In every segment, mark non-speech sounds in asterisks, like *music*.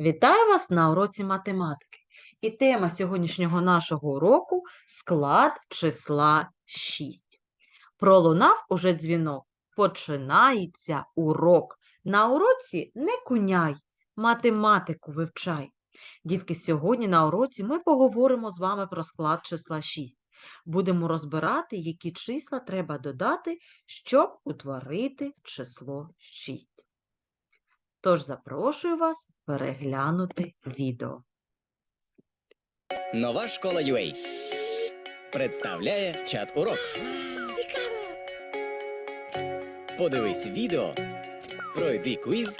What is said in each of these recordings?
Вітаю вас на уроці математики. І тема сьогоднішнього нашого уроку склад числа 6. Пролунав уже дзвінок. Починається урок. На уроці не куняй, математику вивчай. Дітки, сьогодні на уроці ми поговоримо з вами про склад числа 6. Будемо розбирати, які числа треба додати, щоб утворити число 6. Тож запрошую вас переглянути відео. Нова школа UA представляє чат урок. Цікаво! Подивись відео, пройди квіз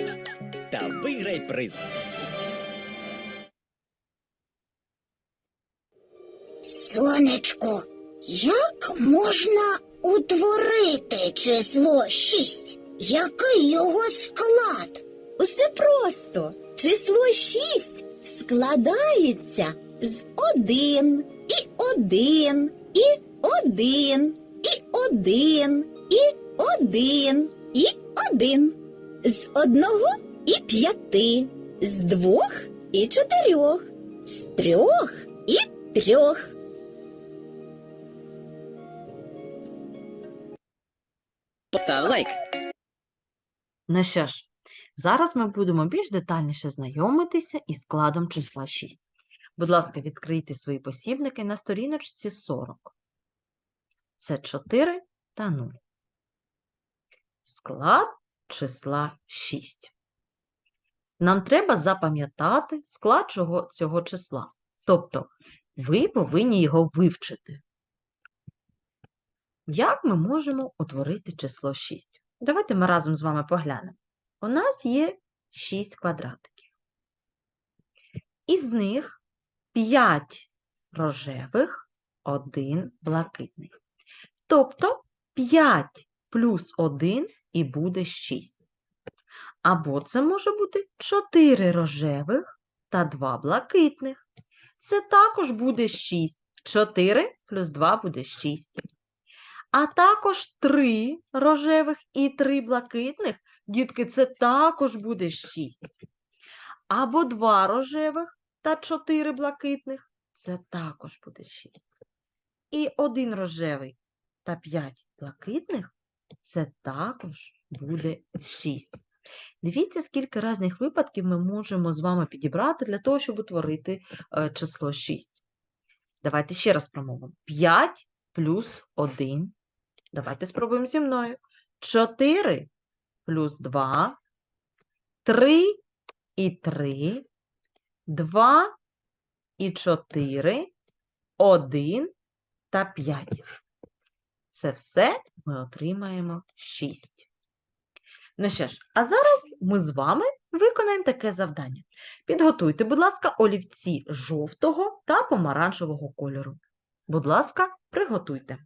та виграй приз. Сонечко, як можна утворити число 6? Який його склад? Усе просто. Число 6 складається з 1 і 1 і 1 і 1 і 1 і 1. З одного і п'яти, з двох і чотирьох, з трьох і трьох. Постав лайк. Ну що ж, зараз ми будемо більш детальніше знайомитися із складом числа 6. Будь ласка, відкрийте свої посібники на сторіночці 40. Це 4 та 0. Склад числа 6. Нам треба запам'ятати склад цього, цього числа. Тобто, ви повинні його вивчити. Як ми можемо утворити число 6? Давайте ми разом з вами поглянемо. У нас є 6 квадратиків. Із них 5 рожевих, 1 блакитний. Тобто 5 плюс 1 і буде 6. Або це може бути 4 рожевих та 2 блакитних. Це також буде 6. 4 плюс 2 буде 6. А також 3 рожевих і 3 блакитних. Дітки, це також буде 6. Або 2 рожевих та 4 блакитних. Це також буде 6. І 1 рожевий та 5 блакитних. Це також буде 6. Дивіться, скільки різних випадків ми можемо з вами підібрати для того, щоб утворити е, число 6. Давайте ще раз промовимо. 5 плюс 1 Давайте спробуємо зі мною. 4 плюс 2, 3 і 3, 2 і 4, 1 та 5. Це все ми отримаємо 6. Ну що ж, а зараз ми з вами виконаємо таке завдання. Підготуйте, будь ласка, олівці жовтого та помаранчевого кольору. Будь ласка, приготуйте.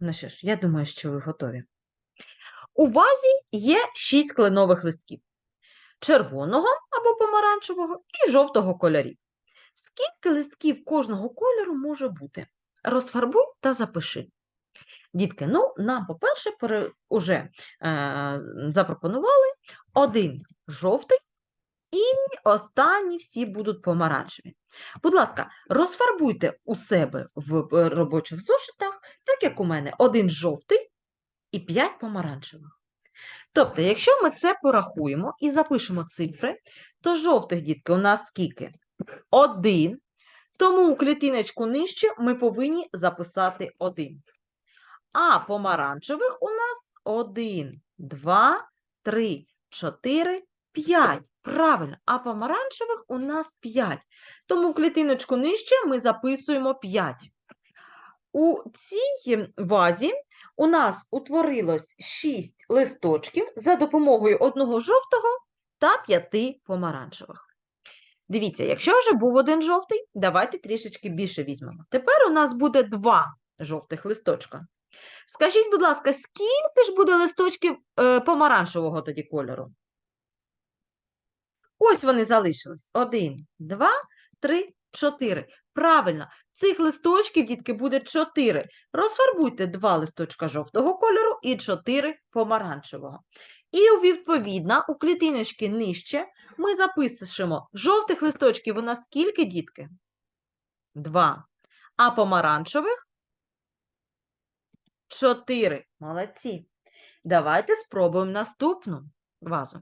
Ну що ж, я думаю, що ви готові. У вазі є 6 кленових листків червоного або помаранчевого і жовтого кольорів. Скільки листків кожного кольору може бути? Розфарбуй та запиши. Дітки, ну, нам, по-перше, уже е, запропонували один жовтий і останні всі будуть помаранчеві. Будь ласка, розфарбуйте у себе в е, робочих зошитах, так як у мене, один жовтий і п'ять помаранчевих. Тобто, якщо ми це порахуємо і запишемо цифри, то жовтих, дітки, у нас скільки? Один. Тому у клітиночку нижче ми повинні записати один. А помаранчевих у нас 1, 2, 3, 4, 5. Правильно, а помаранчевих у нас 5. Тому в клітиночку нижче ми записуємо 5. У цій вазі у нас утворилось 6 листочків за допомогою одного жовтого та 5 помаранчевих. Дивіться, якщо вже був один жовтий, давайте трішечки більше візьмемо. Тепер у нас буде 2 жовтих листочка. Скажіть, будь ласка, скільки ж буде листочків е, помаранчевого тоді кольору? Ось вони залишились. Один, два, три, чотири. Правильно, цих листочків, дітки, буде 4. Розфарбуйте два листочка жовтого кольору і 4 помаранчевого. І відповідно у клітиночки нижче ми запишемо жовтих листочків у нас скільки, дітки? Два. А помаранчевих? Чотири. Молодці. Давайте спробуємо наступну вазу.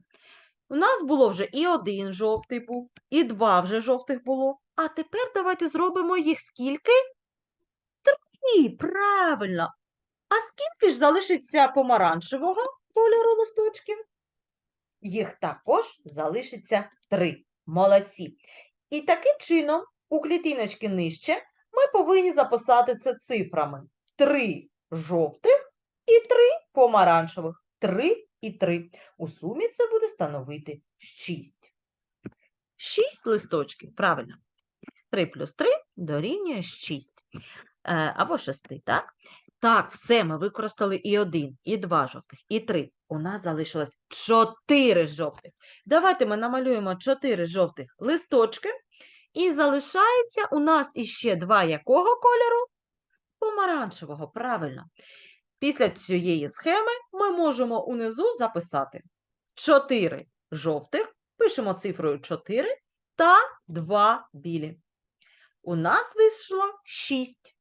У нас було вже і один жовтий був, і два вже жовтих було. А тепер давайте зробимо їх скільки? Три. Правильно. А скільки ж залишиться помаранчевого кольору листочків? Їх також залишиться три. Молодці. І таким чином у клітиночки нижче ми повинні записати це цифрами. Три жовтих і три помаранчевих. Три і три. У сумі це буде становити шість. Шість листочків, правильно. Три плюс три дорівнює шість. Е, або шести, так? Так, все, ми використали і один, і два жовтих, і три. У нас залишилось чотири жовтих. Давайте ми намалюємо чотири жовтих листочки. І залишається у нас іще два якого кольору? Помаранчевого, правильно. Після цієї схеми ми можемо унизу записати 4 жовтих, пишемо цифрою 4 та 2 білі. У нас вийшло 6.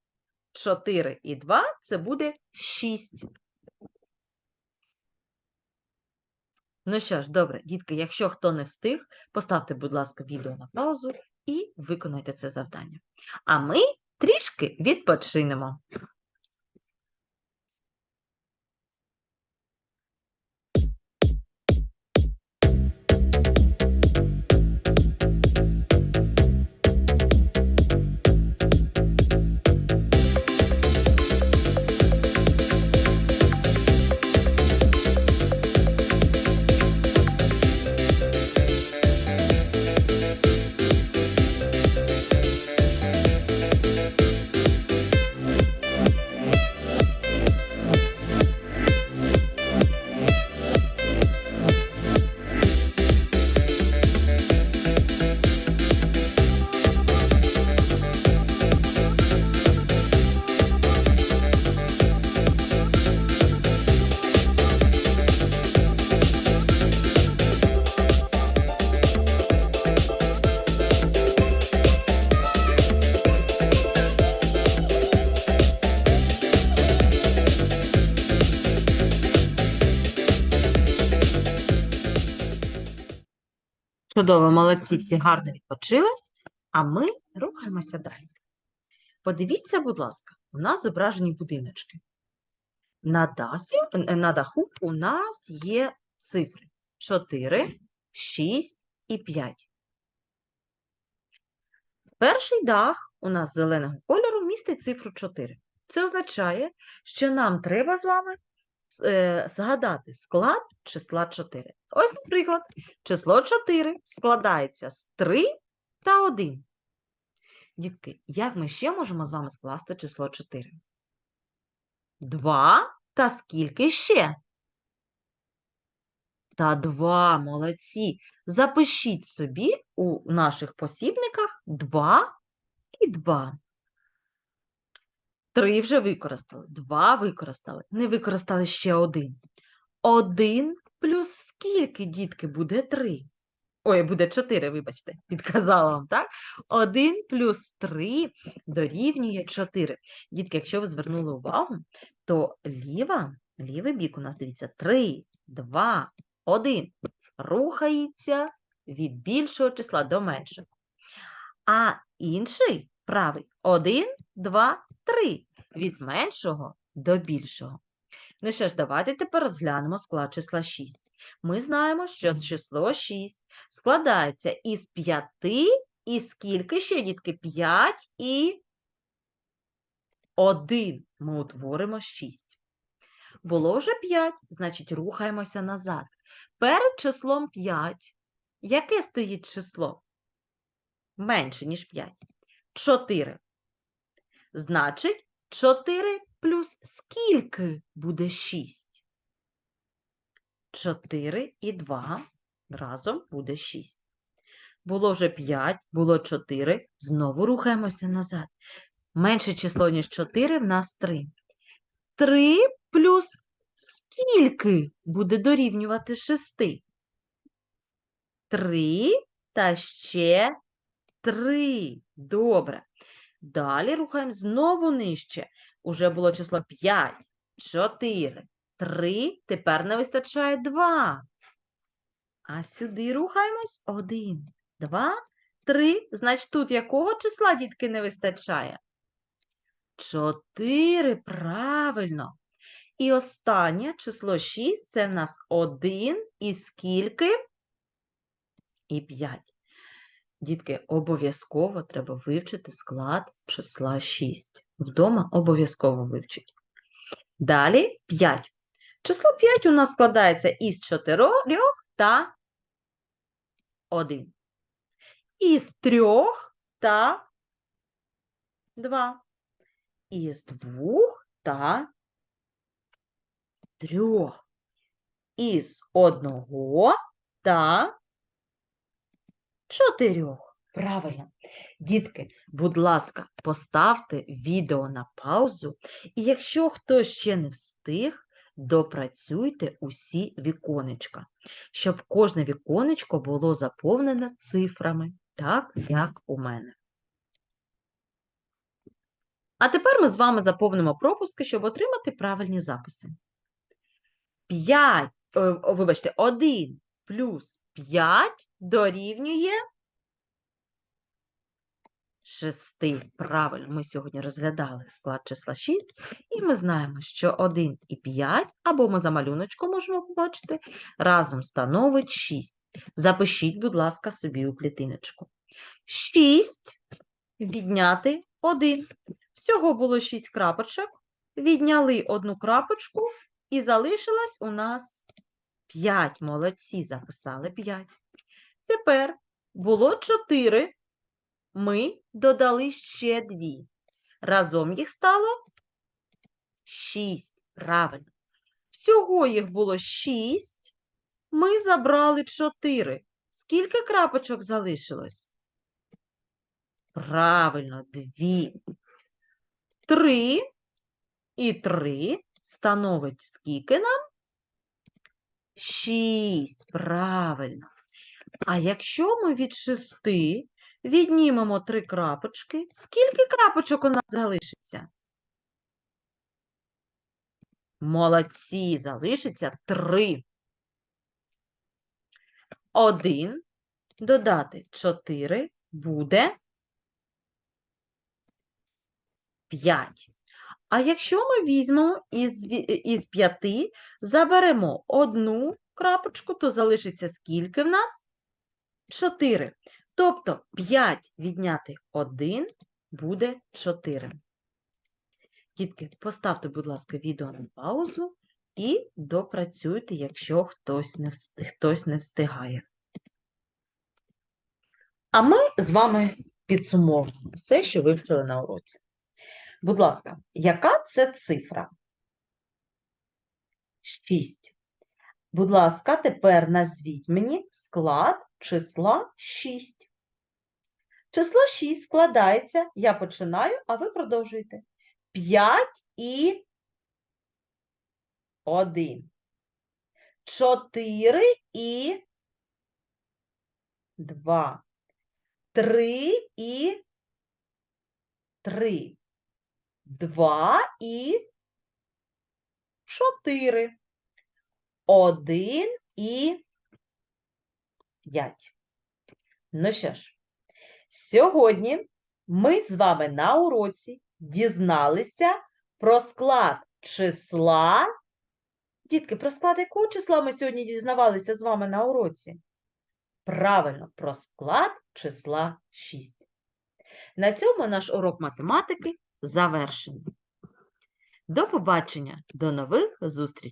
4 і 2 – це буде 6. Ну що ж, добре, дітки, якщо хто не встиг, поставте, будь ласка, відео на паузу і виконайте це завдання. А ми трішки відпочинемо. Чудово, молодці, всі гарно відпочили, а ми рухаємося далі. Подивіться, будь ласка, у нас зображені будиночки. На, дасі, е, на даху у нас є цифри 4, 6 і 5. Перший дах у нас зеленого кольору містить цифру 4. Це означає, що нам треба з вами згадати склад числа 4. Ось, наприклад, число 4 складається з 3 та 1. Дітки, як ми ще можемо з вами скласти число 4? 2 та скільки ще? Та 2, молодці. Запишіть собі у наших посібниках 2 і 2. 3 вже використали, 2 використали, не використали ще 1. 1 плюс скільки, дітки, буде 3? Ой, буде 4, вибачте, *laughs* підказала вам, так? 1 плюс 3 дорівнює 4. Дітки, якщо ви звернули увагу, то ліва, лівий бік у нас, дивіться, 3, 2, 1. Рухається від більшого числа до меншого. А інший, правий, 1, 2, 3. Від меншого до більшого. Ну що ж, давайте тепер розглянемо склад числа 6. Ми знаємо, що число 6 складається із 5 і скільки ще, дітки? 5 і 1. Ми утворимо 6. Було вже 5, значить рухаємося назад. Перед числом 5 яке стоїть число? Менше, ніж 5. 4. Значить, 4 плюс скільки буде 6? 4 і 2 разом буде 6. було вже 5, було 4, знову рухаємося назад. Менше число, ніж 4, в нас 3. 3 плюс скільки буде дорівнювати 6? 3 та ще 3. Добре. Далі рухаємо знову нижче. Уже було число 5, 4, 3, тепер не вистачає 2. А сюди рухаємось 1, 2, 3. Значить, тут якого числа, дітки, не вистачає? 4, правильно. І останнє число 6 це в нас 1 і скільки? І 5. Дітки, обов'язково треба вивчити склад числа 6. Вдома обов'язково вивчіть. Далі 5. Число 5 у нас складається із 4 та 1. Із 3 та 2. Із 2 та 3. Із 1 та чотирьох. Правильно. Дітки, будь ласка, поставте відео на паузу, і якщо хтось ще не встиг, допрацюйте усі віконечка, щоб кожне віконечко було заповнене цифрами, так, як у мене. А тепер ми з вами заповнимо пропуски, щоб отримати правильні записи. 5, о, вибачте, 1 плюс 5 дорівнює 6. Правильно, ми сьогодні розглядали склад числа 6, і ми знаємо, що 1 і 5, або ми за малюночком можемо побачити, разом становить 6. Запишіть, будь ласка, собі у клітиночку. 6 відняти 1. Всього було 6 крапочок. Відняли одну крапочку, і залишилось у нас 5. Молодці, записали 5. Тепер було 4. Ми додали ще 2. Разом їх стало 6. Правильно. Всього їх було 6. Ми забрали 4. Скільки крапочок залишилось? Правильно, 2. 3 і 3 становить скільки нам? 6. Правильно. А якщо ми від 6 віднімемо 3 крапочки, скільки крапочок у нас залишиться? Молодці, залишиться 3. 1 додати 4 буде 5. А якщо ми візьмемо із, ві- із 5, заберемо одну крапочку, то залишиться скільки в нас? 4. Тобто 5 відняти 1 буде 4. Дітки, поставте, будь ласка, відео на паузу і допрацюйте, якщо хтось не, хтось не встигає. А ми з вами підсумовуємо все, що вивчили на уроці. Будь ласка, яка це цифра? 6. Будь ласка, тепер назвіть мені склад числа 6. Число 6 складається, я починаю, а ви продовжуєте. 5 і 1. 4 і 2. 3 і 3. 2 і 4. 1 і 5. Ну що ж, сьогодні ми з вами на уроці дізналися про склад числа. Дітки, про склад якого числа ми сьогодні дізнавалися з вами на уроці? Правильно, про склад числа 6. На цьому наш урок математики завершений. До побачення, до нових зустрічей!